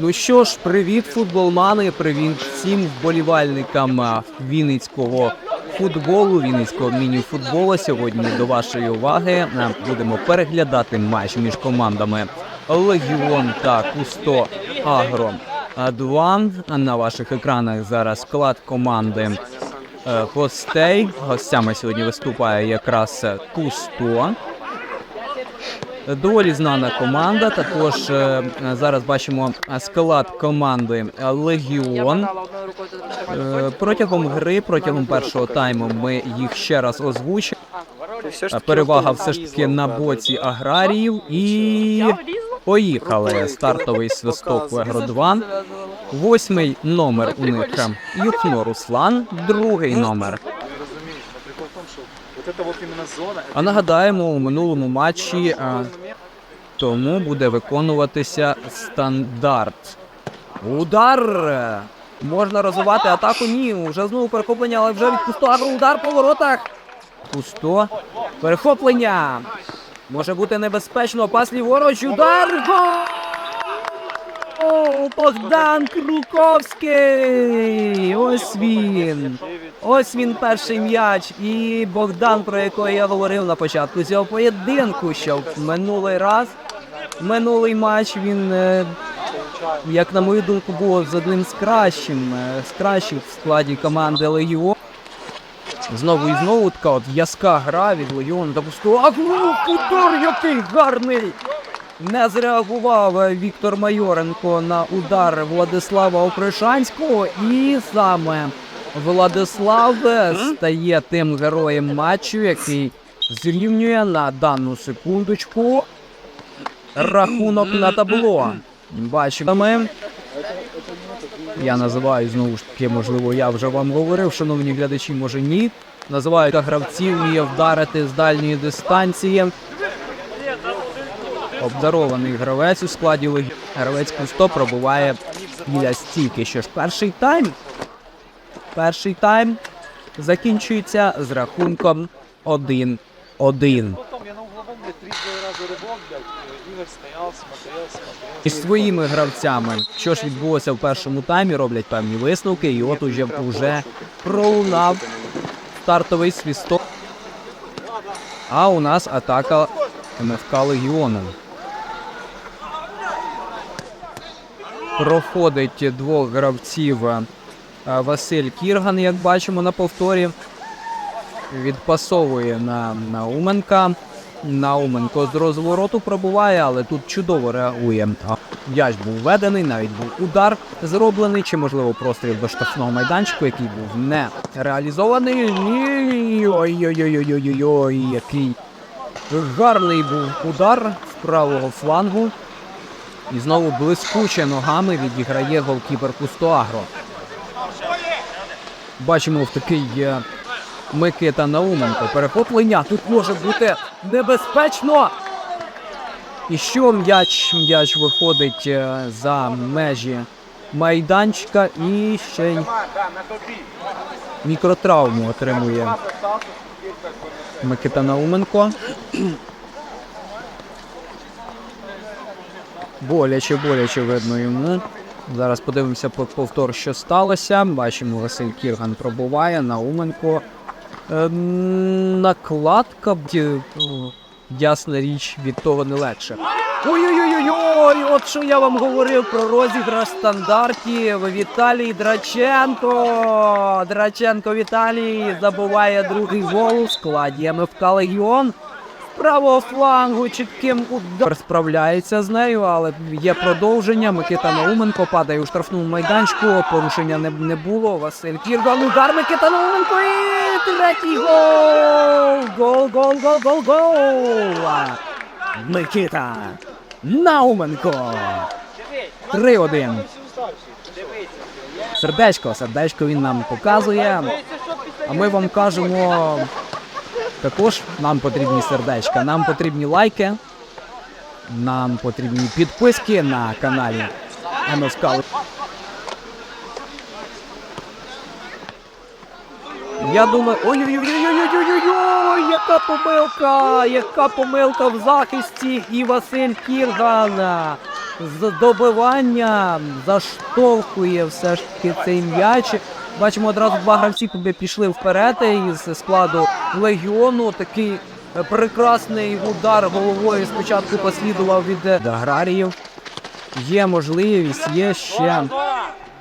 Ну що ж, привіт, футболмани, привіт всім вболівальникам Вінницького футболу, Вінницького міні-футболу. Сьогодні до вашої уваги будемо переглядати матч між командами Легіон та Кусто Агро Адуан. На ваших екранах зараз склад команди е, гостей. Гостями сьогодні виступає якраз Кусто. Доволі знана команда. Також е, зараз бачимо склад команди Легіон. Е, Протягом гри, протягом першого тайму, ми їх ще раз озвучимо. Перевага все ж таки на боці аграріїв і поїхали. Стартовий свисток в Егро 2. Восьмий номер у них Юхно Руслан, другий номер. Именно зона, А нагадаємо, у минулому матчі а, тому буде виконуватися стандарт. Удар! Можна розвивати атаку. Ні, вже знову перехоплення, але вже від Кусто Агро удар по воротах. Кусто. Перехоплення. Може бути небезпечно. Пас ліворуч. Удар. Гол! Богдан Круковський! Ось він. Ось він перший м'яч. І Богдан, про якого я говорив на початку цього поєдинку, що в минулий раз, минулий матч він, е, як на мою думку, був з одним з кращим, е, з кращих в складі команди Легіон. Знову і знову така от яска гра від та пустого. А удар який гарний! Не зреагував Віктор Майоренко на удар Владислава Опришанського, і саме Владислав стає тим героєм матчу, який зрівнює на дану секундочку рахунок на табло. Бачимо ми. Я називаю знову ж таки, можливо, я вже вам говорив, шановні глядачі, може ні. Називаю та гравців вміє вдарити з дальньої дистанції. Обдарований гравець у складі легі. Гравець Кусто пробуває біля стійки. Що ж, перший тайм. Перший тайм закінчується з рахунком 1-1. Смотрел. Із своїми гравцями. Що ж відбулося в першому таймі, роблять певні висновки, і от уже вже пролунав стартовий свісток. А у нас атака МФК Легіону. Проходить двох гравців е, Василь Кірган, як бачимо на повторі. Відпасовує на Науменка. Науменко з розвороту пробуває, але тут чудово реагує. М'яч був введений, навіть був удар зроблений, чи можливо простріл до штрафного майданчику, який був не реалізований. Ой-ой-ой-ой-ой-ой, який гарний був удар з правого флангу. І знову блискуче ногами відіграє голкіпер Кустоагро. Бачимо в такий Микита Науменко. Перехоплення тут може бути небезпечно. І що м'яч, м'яч виходить е, за межі майданчика і ще й мікротравму отримує Микита Науменко. Боляче, боляче видно йому. Зараз подивимося по повтор, що сталося. Бачимо, Василь Кірган пробуває, Науменко. Ем, накладка, ясна річ, від того не легше. Ой-ой-ой-ой! От що я вам говорив про розіграш стандартів. Віталій Драченко. Драченко Віталій забуває другий гол у складі МФК Легіон. З правого флангу чітким ударом справляється з нею, але є продовження. Микита Науменко падає у штрафному майданчику. Порушення не, не було. Василь Кірган. Удар Микита Науменко і третій гол! Гол, гол, гол, гол, гол! Микита Науменко. 3-1. Сердечко, сердечко він нам показує. А ми вам кажемо. Також нам потрібні сердечка, нам потрібні лайки, нам потрібні підписки на каналі МСК. Я думаю, ой-ой-ой-ой-ой-ой-ой, яка помилка! Яка помилка в захисті і Василь Кірган з добивання заштовхує все ж таки цей м'яч. Бачимо, одразу два гравці пішли вперед із складу легіону. Такий прекрасний удар головою спочатку послідував від аграріїв. Є можливість, є ще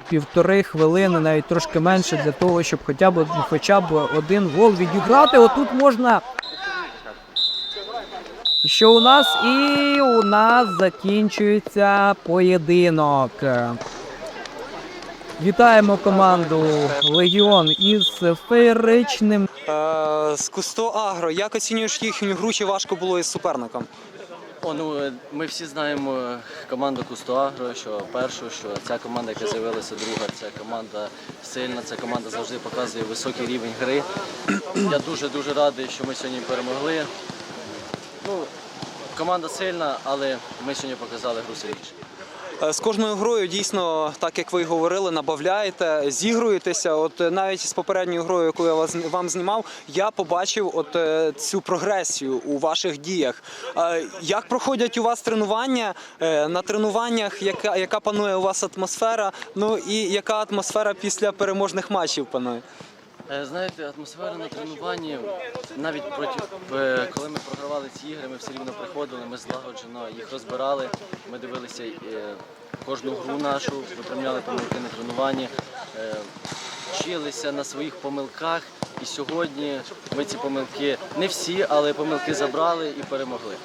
півтори хвилини, навіть трошки менше для того, щоб хоча б хоча б один гол відіграти. Отут можна. Що у нас? І у нас закінчується поєдинок. Вітаємо команду Легіон із феєричним Е, з Кусто Агро, як оцінюєш їхню гру, чи важко було із суперником? О, ну е, ми всі знаємо команду команду Кустоагро, що першу, що ця команда, яка з'явилася друга, ця команда сильна, ця команда завжди показує високий рівень гри. Я дуже дуже радий, що ми сьогодні перемогли. Ну, команда сильна, але ми сьогодні показали гру сильніше. Е, З кожною грою дійсно, так як ви говорили, набавляєте, зігруєтеся. От е, навіть з попередньою грою, яку я вам знімав, я побачив от е, цю прогресію у ваших діях. Як проходять у вас тренування? На тренуваннях яка, яка панує у вас атмосфера? Ну і яка атмосфера після переможних матчів панує? Е, Знаєте, атмосфера на тренуванні, навіть проти, е, коли ми програвали ці ігри, ми все рівно приходили, ми злагоджено їх розбирали. Ми дивилися е, кожну гру нашу, виправляли помилки на тренуванні, вчилися на своїх помилках. І сьогодні ми ці помилки не всі, але помилки забрали і перемогли.